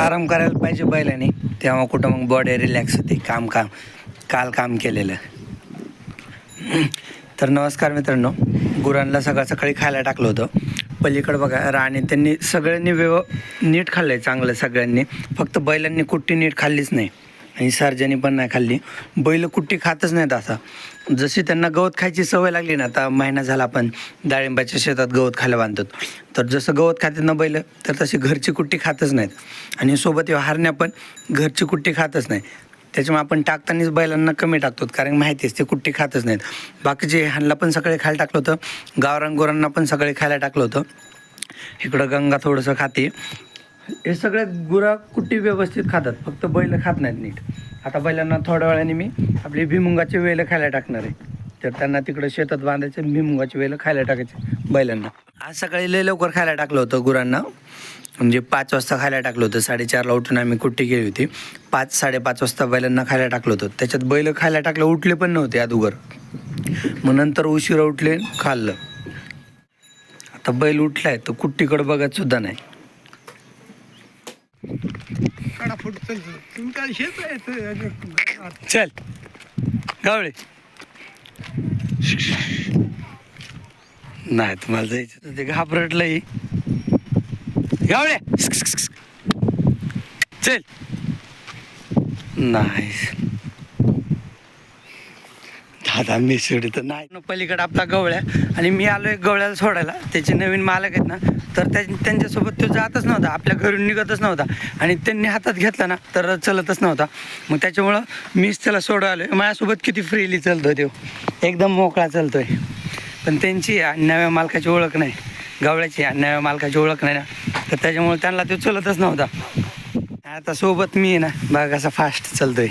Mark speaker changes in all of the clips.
Speaker 1: आराम करायला पाहिजे बैलाने. तेव्हा कुठं मग बॉडी रिलॅक्स होते काम काम काल काम केलेलं. तर नमस्कार मित्रांनो गुरांना सकाळ सकाळी खायला टाकलं होतं. पलीकडं बघा राणी त्यांनी सगळ्यांनी व्यव नीट खाल्लं आहे चांगलं सगळ्यांनी. फक्त बैलांनी कुट्टी नीट खाल्लीच नाही. आणि सार्जनी पण नाही खाल्ली. बैल कुट्टी खातच नाहीत आता. जशी त्यांना गवत खायची सवय लागली ना आता महिना झाला आपण डाळिंबाच्या शेतात गवत खायला बांधतो. तर जसं गवत खातात ना बैल तर तशी घरची कुट्टी खातच नाहीत. आणि सोबत हारण्या पण घरची कुट्टी खातच नाही. त्याच्यामुळे आपण टाकतानाच बैलांना कमी टाकतो कारण माहिती आहे ते कुट्टी खातच नाहीत. बाकीचे ह्यांना पण सगळे खायला टाकलं होतं. गावरान गोरांना पण सगळे खायला टाकलं होतं. इकडं गंगा थोडंसं खाते. हे सगळे गुरा कुट्टी व्यवस्थित खातात. फक्त बैल खात नाहीत नीट. आता बैलांना थोड्या वेळाने मी आपली भिमुंगाचे वेलं खायला टाकणार आहे. तर त्यांना तिकडे शेतात बांधायचे आणि भिमुंगाचे वेलं खायला टाकायचे बैलांना. आज सकाळी लय लवकर खायला टाकलं होतं गुरांना. म्हणजे पाच वाजता खायला टाकलं होतं. साडेचारला उठून आम्ही कुट्टी केली होती. पाच साडेपाच वाजता बैलांना खायला टाकलं होतं. त्याच्यात बैल खायला टाकलं उठले पण नव्हते अदुगर. मग नंतर उशिरा उठले खाल्लं. आता बैल उठलाय तर कुट्टीकडे बघत सुद्धा नाही.
Speaker 2: काढा फोटो चल तुम्ही काय शेत आहे
Speaker 1: चल. गावळे. नाही तुम्हाला जायचं ते घाबरटलंय. गावळे. चल. नाही. दादा मी सोडी तर नाही. पलीकडे आपला गवळ्या आणि मी आलोय गवळ्याला सोडायला. त्याचे नवीन मालक आहेत ना तर त्यांच्यासोबत तो जातच नव्हता. आपल्या घरून निघतच नव्हता. आणि त्यांनी हातात घेतला ना तर चलतच नव्हता. मग त्याच्यामुळं मीच त्याला सोडा आलोय माझ्यासोबत किती फ्रीली चालतोय तो. एकदम मोकळा चालतोय. पण त्यांची आणि नव्या मालकाची ओळख नाही. गवळ्याची नव्या मालकाची ओळख नाही ना. तर त्याच्यामुळे त्यांना तो चलतच नव्हता. आता सोबत मी आहे ना बघा कसा फास्ट चालतोय.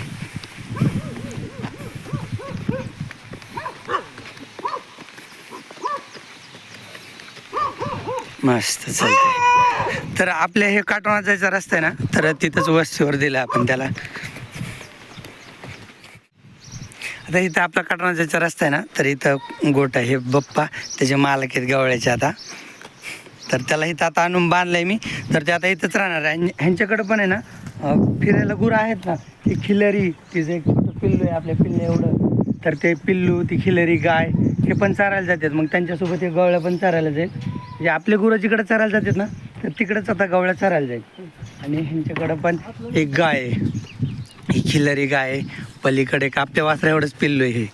Speaker 1: मस्त चालतंय. तर आपल्या हे काटोना जायचा रस्ता आहे ना तर तिथंच वस्तीवर दिला आपण त्याला. आता इथं आपला काटोना जायचा रस्ता आहे ना तर इथं गोट आहे हे बप्पा त्याचे मालक आहेत गवळ्याचे आता. तर त्याला इथं आता आणून बांधलंय मी तर ते आता इथंच राहणार आहे. ह्यांच्याकडं पण आहे ना फिरायला गुरं आहेत ना ती खिलरी तिचं एक छोटं पिल्लू आहे आपल्या पिल्ले एवढं. तर ते पिल्लू ती खिलरी गाय हे पण चारायला जातात. मग त्यांच्यासोबत हे गवळ्या पण चारायला जाईल. म्हणजे आपले गुरं जिकडे चरायला जातात ना तर तिकडंच आता गवळ्या चरायला जाईल. आणि ह्यांच्याकडं पण एक गाय आहे. ही खिलरी गाय आहे. पलीकडे एक आपल्या वासरा एवढंच पिल्लू आहे हे.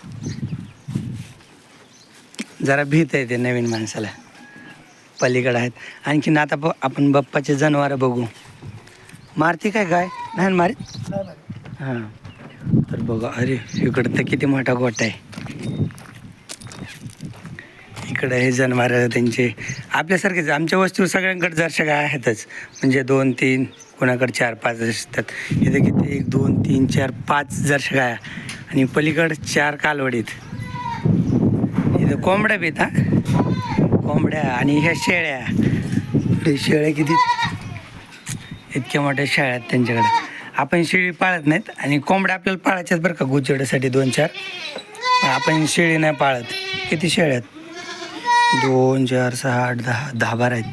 Speaker 1: जरा भीत आहे ते नवीन माणसाला. पलीकडे आहेत. आणखीन आता आपण बाप्पाचे जनावरं बघू. मारती काय गाय? नाही मारीत? हां. तर बघा अरे इकडं तर किती मोठा गोट आहे. इकडं हे जनावर त्यांचे आपल्यासारखेच आमच्या वस्तू सगळ्यांकडे जरशा आहेतच. म्हणजे दोन तीन कोणाकडे चार पाच असतात इथं किती एक दोन तीन चार पाच जरशा गाया आणि पलीकडे चार कालवडीत. इथं कोंबड्या बी हा. कोंबड्या आणि ह्या शेळ्या. शेळ्या किती? इतक्या मोठ्या शेळ्या आहेत त्यांच्याकडे. आपण शेळी पाळत नाहीत आणि कोंबड्या आपल्याला पाळायच्याच बरं का गुचवड्यासाठी दोन चार. आपण शेळी नाही पाळत. किती शेळ्या आहेत? दोन चार सहा आठ दहा दहा बारा आहेत.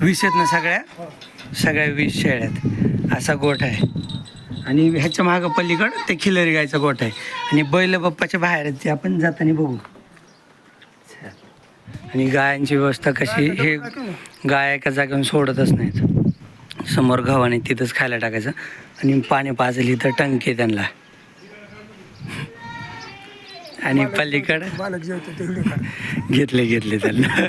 Speaker 1: वीस आहेत. ना सगळ्या? सगळ्या वीस शेळ्या आहेत. असा गोठ आहे. आणि ह्याच्या मागं पलीकड ते खिलरी गायचा गोठ आहे. आणि बैल बाप्पाच्या बाहेर आहेत ते आपण जाताना बघू. आणि गायांची व्यवस्था कशी हे गाय एका जागेवरून सोडतच नाहीत. समोर गव्हाने तिथंच खायला टाकायचं. आणि पाणी पाजली तर टंकी त्यांना. आणि पलीकड
Speaker 2: बालक जेवतो तेवढे काढा
Speaker 1: घेतले घेतले त्यांना.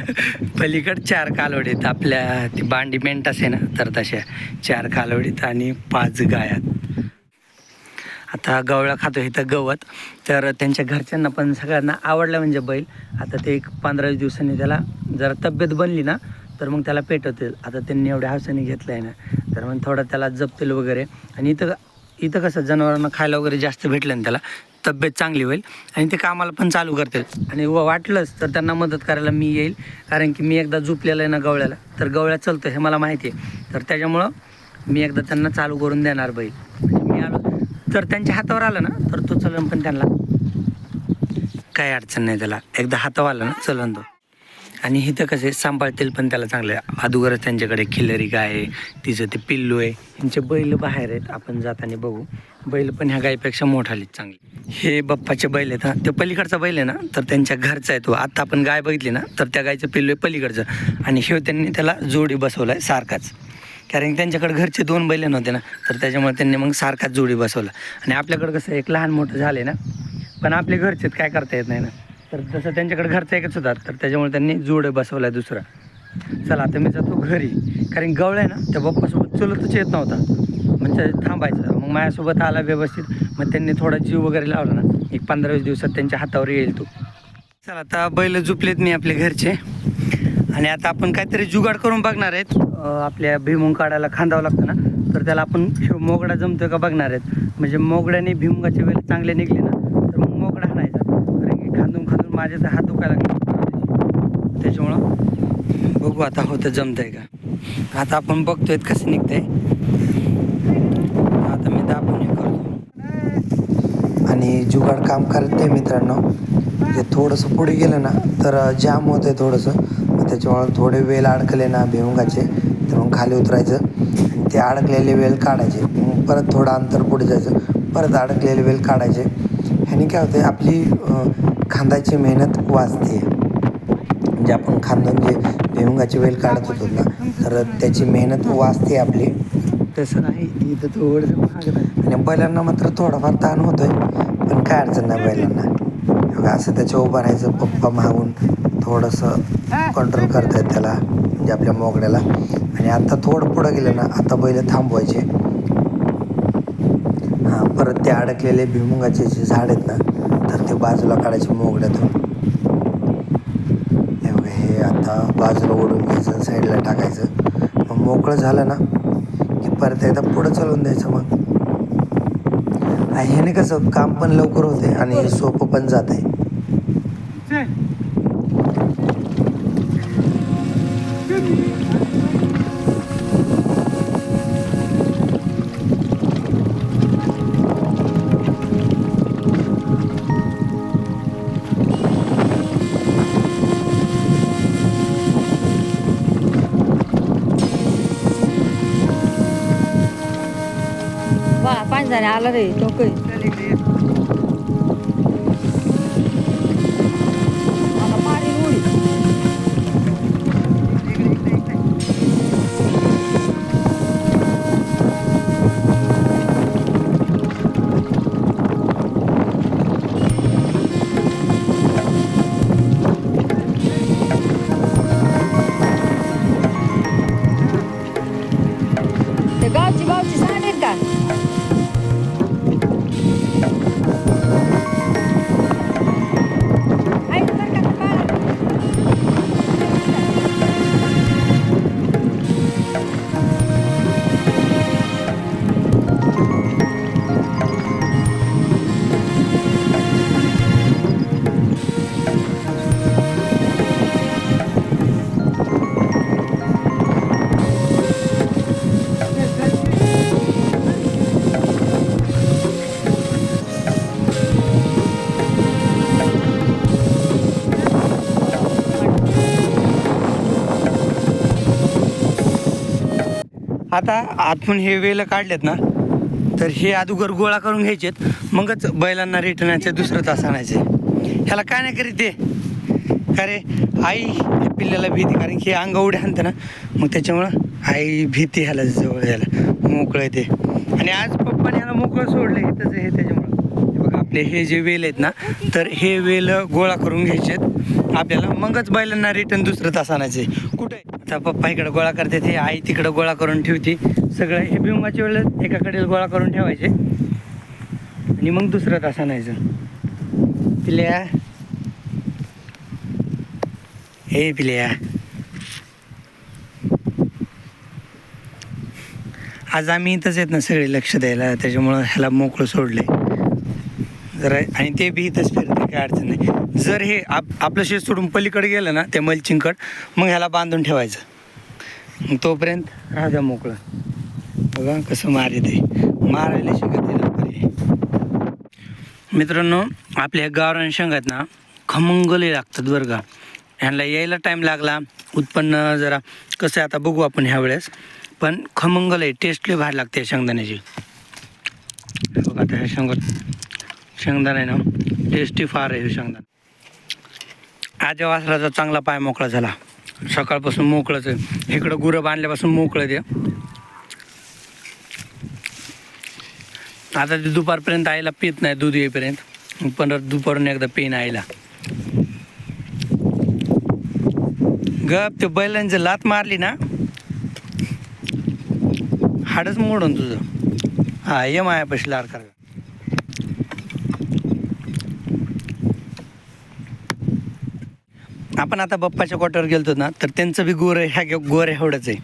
Speaker 1: पलीकड चार कालवडीत आपल्या ती बांडी मेंटास आहे ना तर तशा चार कालवडीत आणि पाच गायात. आता गवळा खातो इथं गवत तर त्यांच्या घरच्यांना पण सगळ्यांना आवडलं म्हणजे बैल. आता ते एक पंधरा वीस दिवसांनी त्याला जरा तब्येत बनली ना तर मग त्याला पेटवतील. आता त्यांनी एवढ्या हौसाने घेतलं आहे ना तर मग थोडं त्याला जपतील वगैरे. आणि इथं इथं कसं जनावरांना खायला वगैरे जास्त भेटलं ना त्याला तब्येत चांगली होईल आणि ते कामाला पण चालू करतील. आणि व वाटलंच तर त्यांना मदत करायला मी येईल. कारण की मी एकदा झुपलेलं आहे ना गवळ्याला. तर गवळ्या चलतं हे मला माहिती आहे. तर त्याच्यामुळं मी एकदा त्यांना चालू करून देणार बैल. म्हणजे मी आलो तर त्यांच्या हातावर आलं ना तर तो चलन पण त्यांना काही अडचण नाही त्याला. एकदा हातावर आला ना चलन तो. आणि इथं कसे सांभाळतील पण त्याला चांगले अगोदरच त्यांच्याकडे खिलरी गाय आहे तिचं ते पिल्लू आहे. यांचे बैल बाहेर आहेत. आपण जाताना बघू. बैल पण ह्या गायीपेक्षा मोठालीच चांगली. हे बप्पाचे बैल आहेत ना ते पलीकडचा बैल आहे ना तर त्यांच्या घरचा आहे तो. आता आपण गाय बघितली ना तर त्या गायचं पिल्लू आहे पलीकडचं. आणि हे त्यांनी त्याला जोडी बसवला आहे सारखाच. कारण त्यांच्याकडे घरचे दोन बैल नव्हते ना तर त्याच्यामुळे त्यांनी मग सारखाच जोडी बसवला. आणि आपल्याकडं कसं एक लहान मोठं झाले ना पण आपले घरचेच काय करता येत नाही ना. तर तसं त्यांच्याकडे घरचा एकच होता तर त्याच्यामुळे त्यांनी जोडे बसवला दुसरा. चला आता मी जातो घरी. कारण गवळ आहे ना त्या बाप्पासोबत चुलतच येत नव्हता. म्हणजे थांबायचं. मग माझ्यासोबत आला व्यवस्थित. मग त्यांनी थोडा जीव वगैरे लावला ना. एक पंधरा वीस दिवसात त्यांच्या हातावर येईल तो. चला आता बैल झुपलेत नाही आपले घरचे. आणि आता आपण काहीतरी जुगाड करून बघणार आहेत. आपल्या भीमुंग काढायला खांदावं लागतं ना. तर त्याला आपण मोगडा जमतोय का बघणार आहेत. म्हणजे मोगड्याने भीमुंगाचे वेळ चांगले निघले ना तर मग मोगडा हाणायचा कारण की खांदून खांदून माझे तर हात दुखायला लागले. त्याच्यामुळं बघू आता होतं जमतंय का. आता आपण बघतोय कसं निघतंय आता मी दाबून हे करतो आणि काम करत नाही मित्रांनो. ते थोडंसं पुढे गेलं ना तर जाम होतं आहे थोडंसं. मग त्याच्यामुळे थोडे वेल अडकले ना भिवंगाचे तर मग खाली उतरायचं. ते अडकलेले वेल काढायचे. मग परत थोडं अंतर पुढे जायचं. परत अडकलेले वेल काढायचे. ह्याने काय होते आपली खांदाची मेहनत वाचते. म्हणजे आपण खांदून जे भिवंगाची वेल काढत होतो ना तर त्याची मेहनत वाचते आपली. तसं नाही. इथं थोडंसं महाग आणि बैलांना मात्र थोडाफार ताण होतोय पण काय अडचण नाही बैलांना. असं त्याच्या उभं राहायचं पप्पा मागून थोडंसं कंट्रोल करतायत त्याला म्हणजे आपल्या मोगड्याला आणि आता थोडं पुढं गेलं ना आता बैल थांबवायचे. हां परत ते अडकलेले भिमुंगाचे जे झाड आहेत ना तर ते बाजूला काढायचे मोगड्यातून हे हे आता बाजूला ओढून घ्यायचं साईडला टाकायचं. मग मोकळं झालं ना की परत एकदा पुढं चालवून द्यायचं मग. ह्याने कसं काम पण लवकर होते आणि सोपं पण जात
Speaker 3: आला रे टोकय आता
Speaker 1: आतून हे वेल काढलेत ना तर हे अदुगर गोळा करून घ्यायचेत. मगच बैलांना रिटर्न यायचे दुसरं तास आणायचे ह्याला काय नाही करीत ते अरे आई पिल्ल्याला भीती कारण की हे अंग उड्या आणतं ना. मग त्याच्यामुळं आई भीती ह्याला जवळ यायला मोकळं आहे ते. आणि आज पप्पाने ह्याला मोकळं सोडलं इथंच हे त्याच्यामुळं. हे बघा आपले हे जे वेल आहेत ना तर हे वेल गोळा करून घ्यायचेत. आपल्याला मगच बैलांना रिटर्न दुसरं तास आणायचे कुठे आता पप्पा इकडे गोळा करते ते आई तिकडे गोळा करून ठेवते. सगळं हे बिंबाच्या वेळेला एकाकडे गोळा करून ठेवायचे. आणि मग दुसरं तास आणायचं. पिल्या. हे पिल्या. आज आम्ही इथंच येत ना सगळे लक्ष द्यायला त्याच्यामुळं ह्याला मोकळं सोडले जरा आणि ते बी इथंच फिरत काही अडचण नाही. जर हे आप आपलं शेत सोडून पलीकडे गेलं ना ते मलचिंकड मग ह्याला बांधून ठेवायचं. मग तोपर्यंत राजा मोकळं. बघा कसं मारे ते मारायला शिकत लवकर मित्रांनो आपल्या गावरान शेंगात ना खमंगले लागतात बरं का. ह्यांना यायला टाईम लागला. उत्पन्न जरा कसं आहे आता बघू आपण ह्या वेळेस. पण खमंगल आहे टेस्टली भारी लागते शेंगदाण्याची. बघा आता ह्या शेंगदाणा आहे ना टेस्टी फार आहे शेंगदाणे शेंगदाणा. आज वासराचा चांगला पाय मोकळा झाला. सकाळपासून मोकळंच आहे. इकडं गुरं बांधल्यापासून मोकळं ते. आता ते दुपारपर्यंत आईला पित नाही दूध येईपर्यंत. पण दुपारून एकदा पेन आईला. गप ते बैलांची लात मारली ना हाडच मोडून तुझं. हा ये मायापाशी लाड कर आपण आता बप्पाच्या कोट्यावर गेलतो ना तर त्यांचं बी गोर ह्या गोर एवढंच आहे.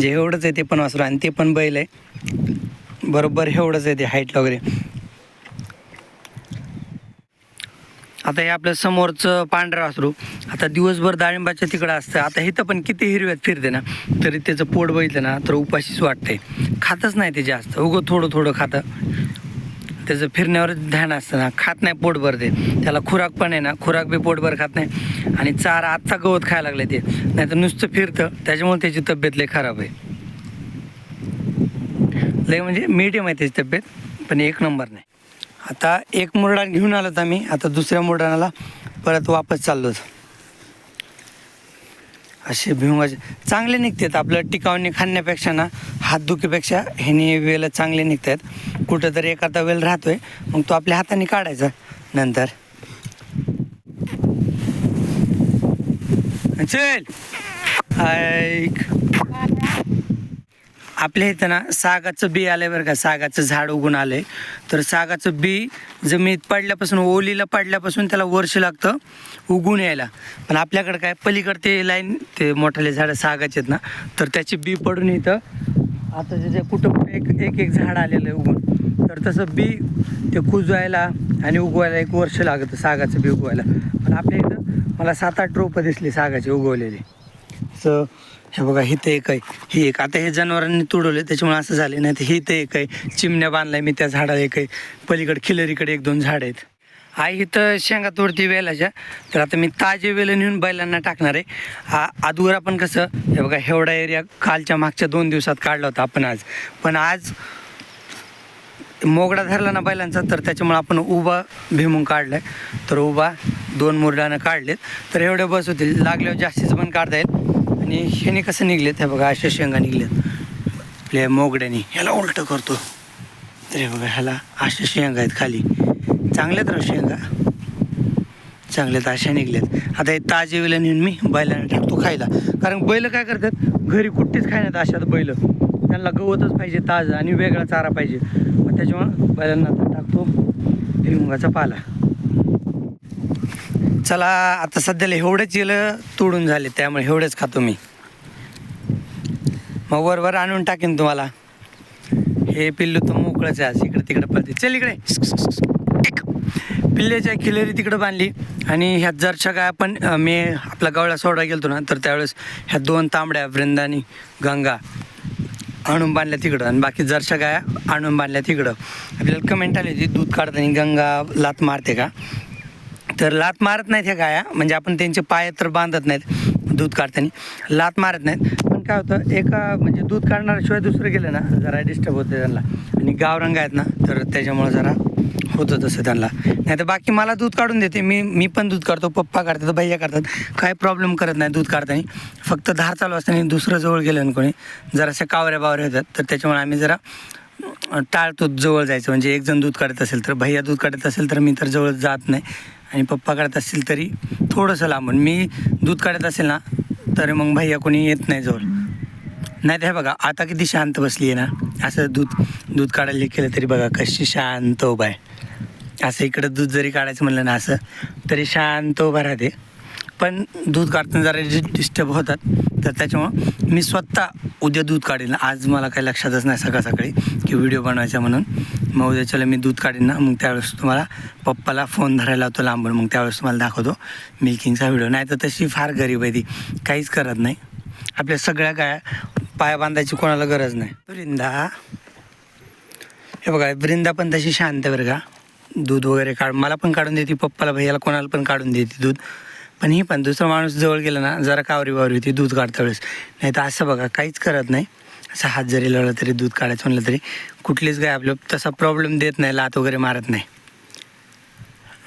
Speaker 1: जे एवढंच आहे ते पण वासरू आणि ते पण बैल आहे. बरोबर एवढंच आहे ते हाईट वगैरे. आता हे आपल्या समोरचं पांढरं वासरू आता दिवसभर डाळिंबाच्या तिकडं असतं. आता इथं पण किती हिरव्यात फिरते ना तरी त्याचं पोट बघितलं ना तर उपाशीच वाटते खातच नाही ते जास्त. उगं थोडं थोडं खातं. त्याचं फिरण्यावर ध्यान असतं ना. खात नाही पोटभर ते. त्याला खुराक पण आहे ना. खुराक बी पोटभर खात नाही. आणि चारा आत्ता गवत खायला लागले ते. नाही तर नुसतं फिरतं. त्याच्यामुळे त्याची तब्येत लय खराब आहे. लय म्हणजे मीडियम आहे त्याची तब्येत पण एक नंबर नाही. आता एक मुरडा घेऊन आलोत आम्ही. आता दुसऱ्या मुरडाणाला परत वापस चाललोत. असे भिंगाचे चांगले निघतात. आपलं टिकावणी खाण्यापेक्षा ना हात दुखीपेक्षा ह्याने वेल चांगले निघतात. कुठं तरी एखादा वेल राहतोय. मग तो आपल्या हाताने काढायचा नंतर. चल. ऐक. आपल्या इथं ना सागाचं बी आलंय बरं का सागाचं झाड उगून आलंय. तर सागाचं बी जमिनीत पडल्यापासून ओलीला पडल्यापासून त्याला वर्ष लागतं उगून यायला. पण आपल्याकडं काय पलीकडे ते लाईन ते मोठाले झाडं सागाचे आहेत ना तर त्याची बी पडून इथं आता जे कुठं कुठं एक एक एक झाड आलेलं आहे उगून. तर तसं बी ते कुजवायला आणि उगवायला एक वर्ष लागतं सागाचं बी उगवायला. पण आपल्या इथं मला सात आठ रोपं दिसली सागाची उगवलेली. सो हे बघा हिथं एक आहे. ही एक. आता हे जनावरांनी तुडवले त्याच्यामुळे असं झाले नाही. तर हिथं एक आहे. चिमण्या बांधलाय मी त्या झाडाला एक आहे. पलीकडे खिलरीकडे एक दोन झाड आहेत. आई इथं शेंगा तोडती वेलाच्या. तर आता मी ताजे वेल नेऊन बैलांना टाकणार आहे. आ आपण कसं हे बघा हेवडा एरिया कालच्या मागच्या दोन दिवसात काढला होता आपण आज. पण आज मोगडा धरला ना बैलांचा तर त्याच्यामुळे आपण उभा भीमून काढलाय. तर उभा दोन मुरड्यानं काढलेत. तर एवढे बस होतील. लागल्यावर जास्तीचं पण काढता येईल. आणि ह्याने कसं निघलेत? हे बघा अशा शेंगा निघल्यात आपल्या मोगड्याने ह्याला उलटं करतो. तरी बघा ह्याला अशा शेंगा आहेत खाली. चांगल्यात राह शेंगा. चांगल्यात अशा निघल्यात. आता हे ताजे वेला नेऊन मी बैलांना टाकतो खायला. कारण बैल काय करतात? घरी कुठेच खाण्यात अशात बैल. त्यांना गवतच पाहिजे ताजं आणि वेगळा चारा पाहिजे. मग त्याच्यामुळं बैलांना आता टाकतो. भिमुगाचा पाला. चला आता सध्याला एवढेच येलं तोडून झाले त्यामुळे एवढेच खातो मी. मग वरवर आणून टाकेन तुम्हाला. हे पिल्लू तर मोकळंच आहे आज इकडे तिकडे पळते. चल इकडे. पिल्लेच्या पिल्ल्याच्या खिलेरी तिकडं बांधली. आणि ह्यात जरच्या काय आपण मी आपला गवळा सोडा गेलतो ना तर त्यावेळेस ह्या दोन तांबड्या वृंदानी गंगा आणून बांधल्या तिकडं. आणि बाकी जरशा गाया आणून बांधल्या तिकडं. आपल्याला कमेंट आली होती दूध काढताना गंगा लात मारते का? तर लात मारत नाहीत ह्या गाया. म्हणजे आपण त्यांचे पाय तर बांधत नाहीत. दूध काढताना. लात मारत नाहीत. पण काय होतं एका म्हणजे दूध काढणाऱ्याशिवाय दुसरं गेलं ना जरा डिस्टर्ब होतं त्यांना. आणि गावरंग आहेत ना तर त्याच्यामुळं जरा होतं तसं त्यांना. नाही तर बाकी मला दूध काढून देते. मी मी पण दूध काढतो. पप्पा काढतात भैया काढतात. काय प्रॉब्लेम करत नाही दूध काढताना. फक्त धार चालू असताना दुसरं जवळ गेलं ना कोणी जराशा कावऱ्या बावऱ्या होतात तर त्याच्यामुळे आम्ही जरा टाळतो जवळ जायचं. म्हणजे एक जण दूध काढत असेल तर भैया दूध काढत असेल तर मी तर जवळ जात नाही. आणि पप्पा काढत असतील तरी थोडंसं लांबून. मी दूध काढत असेल ना तर मग भैया कोणी येत नाही जवळ नाही तर हे बघा आता किती शांत बसली आहे ना. असं दूध दूध काढायला केलं तरी बघा कशी शांत उभा आहे. असं इकडं दूध जरी काढायचं म्हणलं ना असं तरी शांत उभा राहते. पण दूध काढताना जरा डिस्टर्ब होतात तर त्याच्यामुळं मी स्वतः उद्या दूध काढेन. आज मला काही लक्षातच नाही सकाळ सकाळी की व्हिडिओ बनवायचा म्हणून. मग उद्या चला मी दूध काढेन ना मग त्यावेळेस तुम्हाला पप्पाला फोन धरायला होतो लांबून. मग त्यावेळेस तुम्हाला दाखवतो मिल्किंगचा व्हिडिओ. नाही तर तशी फार गरीब आहे ती. काहीच करत नाही. आपल्या सगळ्या गाया पाया बांधायची कोणाला गरज नाही. वृंदा. हे बघा वृंदा पण तशी शांत आहे बरं का. दूध वगैरे काढ मला पण काढून देते पप्पाला भैयाला कोणाला पण काढून देते दूध. पण ही पण दुसरा माणूस जवळ गेला ना जरा कावरी वावरी होती दूध काढता वेळेस. नाही तर असं बघा काहीच करत नाही. असं हात जरी लावला तरी दूध काढायचं म्हणलं तरी कुठलीच गाय आपलं तसा प्रॉब्लेम देत नाही लात वगैरे मारत नाही.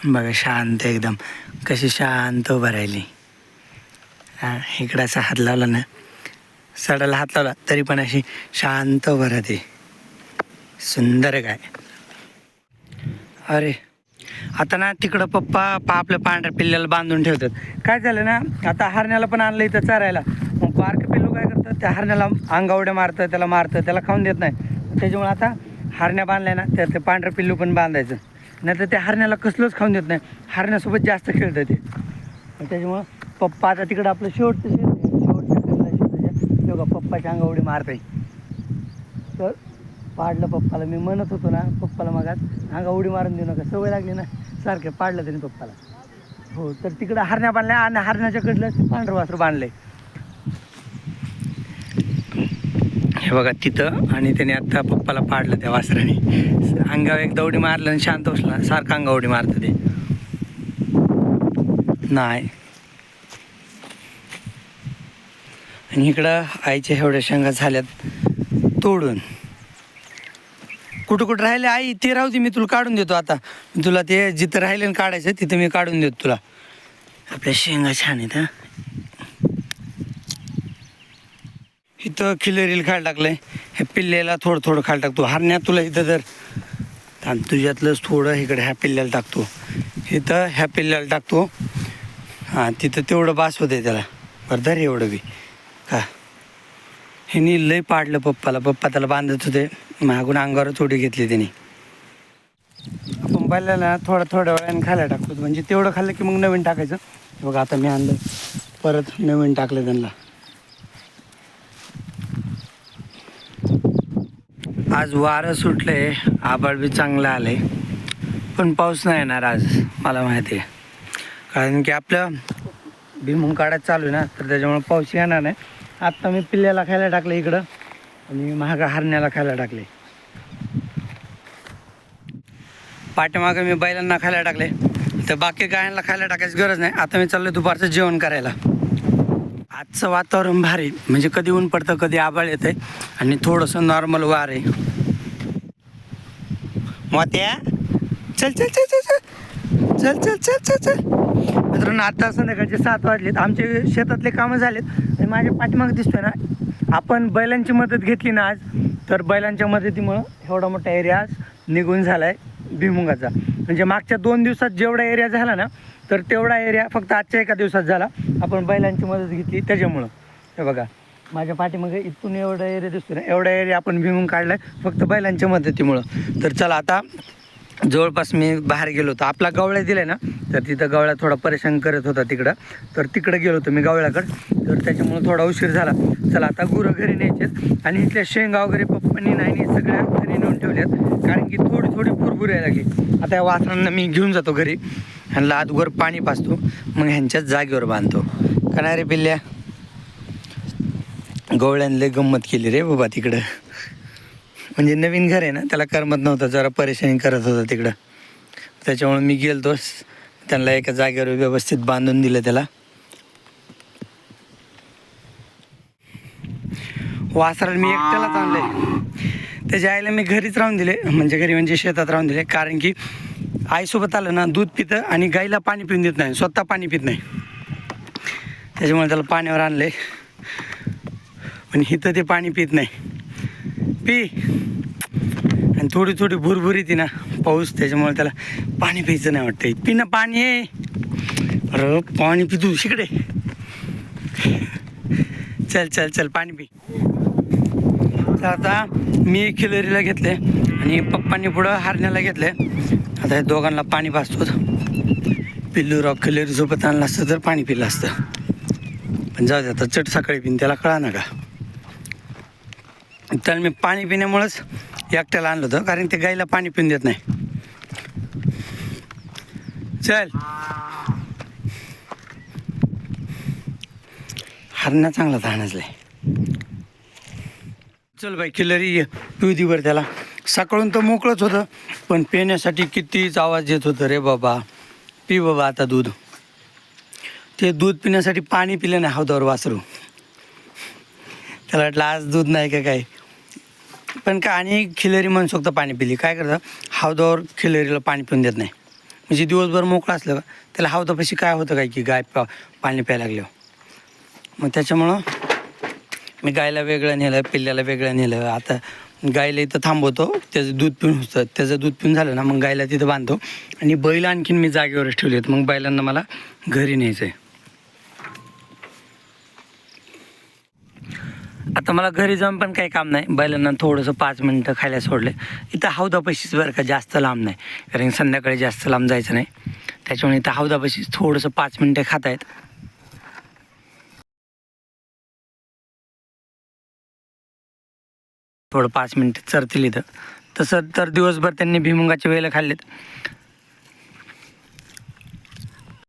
Speaker 1: बघा शांत एकदम. कशी शांत उभं राहिली. हां इकडं असा हात लावला ना सडाला हात लावला तरी पण अशी शांत उभं राहते. सुंदर गाय. अरे आता ना तिकडं पप्पा पा आपल्या पांढऱ्या पिल्ल्याला बांधून ठेवतात. काय झालं ना आता हरण्याला पण आणलं इथं चरायला. मग बारकं पिल्लू काय करतं त्या हरण्याला अंगावड्या मारतं त्याला मारतं त्याला खाऊन देत नाही. त्याच्यामुळे आता हरण्या बांधल्या ना त्या ते पांढरं पिल्लू पण बांधायचं. नाही तर त्या हरण्याला कसलंच खाऊन देत नाही. हरण्यासोबत जास्त खेळतं ते. त्याच्यामुळं पप्पा आता तिकडं आपलं शेवटचं शेत शेवटच्या टोकाला पप्पाच्या अंगावडी मारते तर पाडलं पप्पाला. मी म्हणत होतो ना पप्पाला मगात अंगा उडी मारून देऊ नका. सवय लागली ना सारखं पाडलं त्याने पप्पाला. हो तर तिकडं हरण्या बांधल्या आणि हरण्याच्या कडलं पांढरं वासरू बांधलंय. हे बघा तिथं आणि त्याने आत्ता पप्पाला पाडलं त्या वासराने. अंगावर एक दौडी मारलं आणि शांत बसला. सारखं अंगा उडी मारतं ते. नाही. आणि इकडं आईच्या एवढ्या शेंगा झाल्यात तोडून. कुठं कुठं राहिले आई ते राहू दे मी तुला काढून देतो आता. तुला ते जिथं राहिले काढायचं तिथं मी काढून देतो तुला. आपल्या शेंगा छान आहेत हा. इथं खिलरील खाल टाकलंय. हे पिल्ल्याला थोडं थोडं खाल टाकतो. हरण्यात तुला इथं जर आणि तुझ्यातलंच थोडं इकडे ह्या पिल्ल्याला टाकतो. इथं ह्या पिल्ल्याला टाकतो. हां तिथं तेवढं बास होते त्याला. बरं धर एवढं बी. का? ह्यानी लय पाडलं पप्पाला. पप्पा त्याला बांधत होते. मागून अंगावर थोडी घेतली त्यांनी. आपण बैलाला थोडं थोड्या वेळाने खायला टाकतो. म्हणजे तेवढं खाल्लं की मग नवीन टाकायचं. बघा आता मी आणलं. परत नवीन टाकलं त्यांना. आज वारं सुटलंय. आबाळ बी चांगलं आलंय. पण पाऊस नाही येणार आज मला माहिती आहे. कारण की आपलं भीमुंग काढायचं चालू आहे ना तर त्याच्यामुळे पाऊस येणार नाही. आत्ता मी पिल्ल्याला खायला टाकलं इकडं. आणि महागा हरण्याला खायला टाकले. पाठीमागं मी बैलांना खायला टाकले. तर बाकी गायांना खायला टाकायची गरज नाही. आता मी चाललो दुपारचं जेवण करायला. आजचं वातावरण भारी. म्हणजे कधी ऊन पडतं कधी आबाळ येते आणि थोडंसं नॉर्मल वार आहे. मोत्या चल चल चल चल चल. चल चल चल चल चल. मित्रांनो आता संध्याकाळचे सात वाजलेत. आमचे शेतातले कामं झालेत. आणि माझ्या पाठीमाग दिसतोय ना आपण बैलांची मदत घेतली ना आज तर बैलांच्या मदतीमुळं एवढा मोठा एरिया आज निघून झाला आहे भिमुंगाचा. म्हणजे मागच्या दोन दिवसात जेवढा एरिया झाला ना तर तेवढा एरिया फक्त आजच्या एका दिवसात झाला. आपण बैलांची मदत घेतली त्याच्यामुळं. हे बघा माझ्या पाठीमागे इथून एवढा एरिया दिसतो ना एवढा एरिया आपण भीमूग काढला आहे फक्त बैलांच्या मदतीमुळं. तर चला आता जवळपास मी बाहेर गेलो होतो. आपला गवळ्या दिलाय ना तर तिथं गवळ्या थोडा परेशान करत होता तिकडं. तर तिकडं गेलो होतो मी गवळ्याकडं. तर त्याच्यामुळे थोडा उशीर झाला. चला आता गुरं घरी न्यायचे आणि इथल्या शेंगा वगैरे पप्पांनी नाही सगळ्या घरी नेऊन ठेवल्यात. कारण की थोडी थोडी भुरभुर यायला लागली. आता या वासरांना मी घेऊन जातो घरी. ह्यांना आतवर पाणी पाचतो मग ह्यांच्याच जागेवर बांधतो. का नाही रे पिल्ल्या? गवळ्यांनी गंमत केली रे बाबा तिकडं. म्हणजे नवीन घर आहे ना त्याला करमत नव्हतं जरा परेशानी करत होतं तिकडं. त्याच्यामुळे मी गेलतो त्यांना एका जागेवर व्यवस्थित बांधून दिलं त्याला. वासराला मी एकट्यालाच आणलंय. त्याच्या आईला मी घरीच राहून दिले म्हणजे घरी म्हणजे शेतात राहून दिले कारण की आईसोबत आलं ना दूध पितं आणि गाईला पाणी पिऊन देत नाही स्वतः पाणी पित नाही. त्याच्यामुळे त्याला पाण्यावर आणले पण इथं ते पाणी पित नाही. पी. आणि थोडी थोडी भुरभुरी ती ना पाऊस त्याच्यामुळे त्याला पाणी प्यायचं नाही वाटतं पिणं पाणी आहे. अरे पाणी पितू शिकडे चल चल चल पाणी पी. तर आता मी खिलरीला घेतले आणि पप्पांनी पुढं हारण्याला घेतले आता हे दोघांना पाणी पाचतो पिल्लू रॉक खिलरीसोबत आणलं असतं तर पाणी पिलं असतं. पण जाऊ दे आता चट सकाळी पिन त्याला कळा ना का? तर मी पाणी पिण्यामुळंच एकट्याला आणलं होतं कारण ते गाईला पाणी पिऊन देत नाही. चल. हरण्या चांगला ताणचलाय चल बाई किल्लरी पिऊ दे त्याला. सकाळून तर मोकळंच होतं पण पिण्यासाठी कितीच आवाज येत होतं रे बाबा. पी बाबा आता दूध. ते दूध पिण्यासाठी पाणी पिलं नाही हौदावर वासरू. त्याला वाटलं आज दूध नाही का काय? पण का आणि खिलरी म्हणू शकतो पाणी पिली. काय करतं? हौदावर खिलरीला पाणी पिऊन देत नाही. म्हणजे दिवसभर मोकळं असलं का त्याला हौदापाशी काय होतं काय की गाय पा पाणी प्यायला लागल्यावर? मग त्याच्यामुळं मी गायला वेगळं नेलं पिल्ल्याला वेगळं नेलं. आता गायला इथं थांबवतो त्याचं दूध पिऊन होतं. त्याचं दूध पिऊन झालं ना मग गायला तिथं बांधतो. आणि बैल आणखीन मी जागेवरच ठेवले आहेत. मग बैलांना मला घरी न्यायचं आहे आता मला घरी जाऊन पण काही काम नाही. बैलांना थोडंसं पाच मिनटं खायला सोडले. इथं हौदापाशीच बरं का जास्त लांब नाही. कारण संध्याकाळी जास्त लांब जायचं नाही. त्याच्यामुळे इथं हौदापाशीच थोडंसं पाच मिनटं खात आहेत थोडं पाच मिनटं चरतील इथं. तसं तर दिवसभर त्यांनी भिमुगाचे वेळेला खाल्लेत.